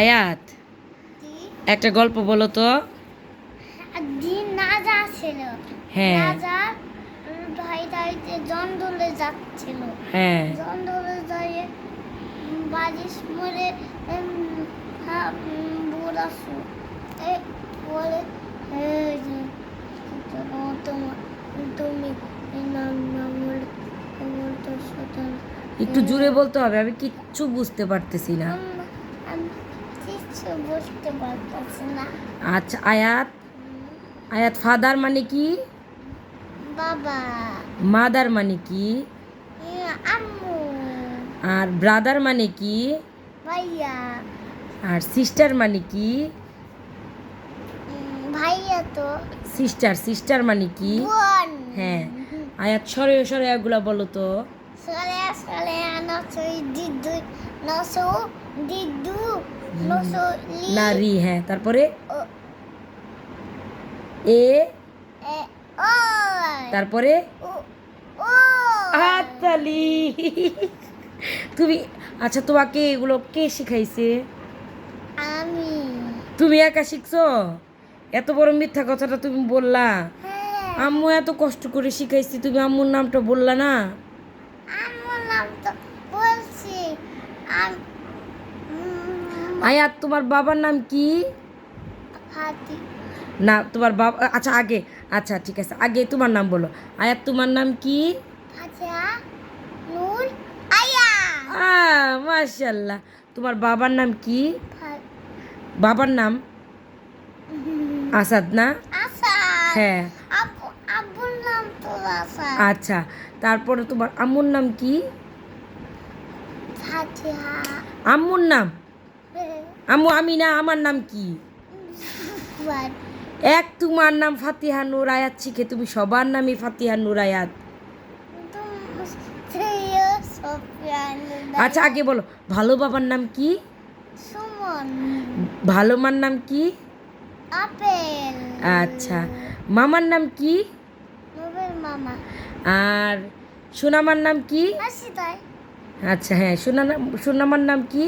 আয়াত। একটা গল্প বলো তো। হ্যাঁ। ভাই দাইতে জঙ্গলে যাচ্ছিল। হ্যাঁ। জঙ্গলে যাইয়ে বারিশ মরে বুড়া শু এ তুমি একটু জোরে বলতে হবে আমি কিচ্ছু বুঝতে পারতেছি না আমি কিচ্ছু বুঝতে পারতেছি না আচ্ছা আয়াত? আয়াত ফাদার মানে কি? বাবা। মাদার মানে কি? আম্মু। আর ব্রাদার মানে কি? ভাইয়া। আর সিস্টার মানে কি? ভাইয়া তো। সিস্টার সিস্টার মানে কি? হ্যাঁ। আয়াত সরে সরে এগুলা বলো তো। সরে সরে নশো দিদু নশো দিদু নশো লি নারী হ্যাঁ তারপরে এ ও তারপরে হাততালি তুমি আচ্ছা তোমাকে এগুলো কে শিখাইছে? আমি। তুমি একা শিখছো? এত বড় মিথ্যা কথাটা তুমি বললা। হ্যাঁ। আম্মু এত কষ্ট করে শিখাইছি তুমি আম্মুর নামটা বললা না? তো বলছি আয়াত তোমার বাবার নাম কি? না তোমার বাবা আচ্ছা আগে আচ্ছা ঠিক আছে আগে তোমার নাম বলো। আয়াত তোমার নাম কি? মাশাল্লাহ তোমার বাবার নাম কি? বাবার নাম? আসাদ না? হ্যাঁ। আচ্ছা তারপরে তোমার আম্মুর নাম কি? আম্মুর নাম? আম্মু আমি না আমার নাম কি? এক তোমার নাম ফাতিহা নূর আয়াত শিখে তুমি সবার নামই ফাতিহা নূর আয়াত তুমি শ্রেয় সোফিয়ান আচ্ছা আগে বলো ভালো বাবার নাম কি? ভালো মার নাম কি? আপেল। আচ্ছা মামার নাম কি? মামা। আর সোনামার নাম কি? আচ্ছা হ্যাঁ সোনা সোনামার নাম কি?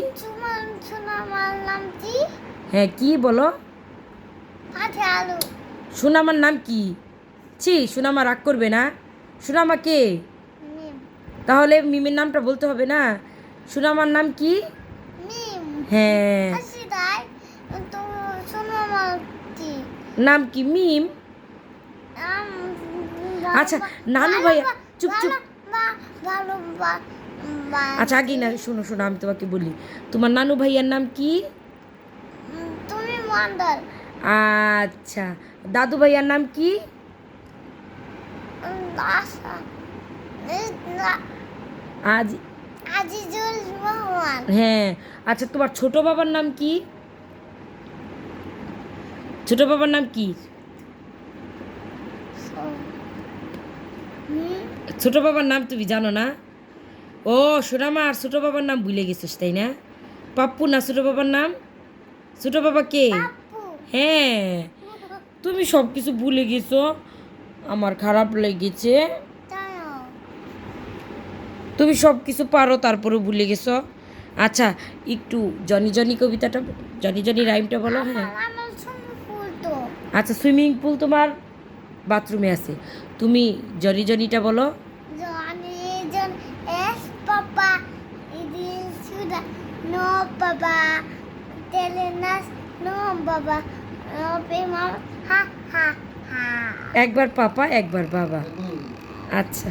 সুনামার নাম কি? হ্যাঁ কি বলো? আলু। সোনামার নাম কি? ছি সোনামা রাগ করবে না। সোনামা কে? তাহলে মিমের নামটা বলতে হবে না। সুনামার নাম কি? মিম। হ্যাঁ। নাম কি? মিম। আচ্ছা, নানু ভাইয়া, চুপ, চুপ। আচ্ছা আগে না শোনো শোনো আমি তোমাকে বলি। তোমার নানু ভাইয়ার নাম কি? তুমি মন্ডল। আচ্ছা দাদু ভাইয়ার নাম কি? আজ আজিজুল হ্যাঁ আচ্ছা তোমার ছোট বাবার নাম কি? ছোট বাবার নাম কি? ছোট বাবার নাম তুমি জানো না? ও সোনামা আর ছোট বাবার নাম ভুলে গেছিস তাই না? পাপ্পু না ছোট বাবার নাম? ছোট বাবা কে? হ্যাঁ। তুমি সব কিছু ভুলে গেছো। আমার খারাপ লেগেছে। তুমি সব কিছু পারো তারপরে ভুলে গেছো। আচ্ছা একটু জনি জনি কবিতাটা জনি জনি রাইমটা বলো হ্যাঁ। আচ্ছা সুইমিং পুল তোমার বাথরুমে আছে। তুমি জনি জনিটা বলো। নো বাবা নো বাবা হা হা হা। একবার পাপা একবার বাবা। আচ্ছা।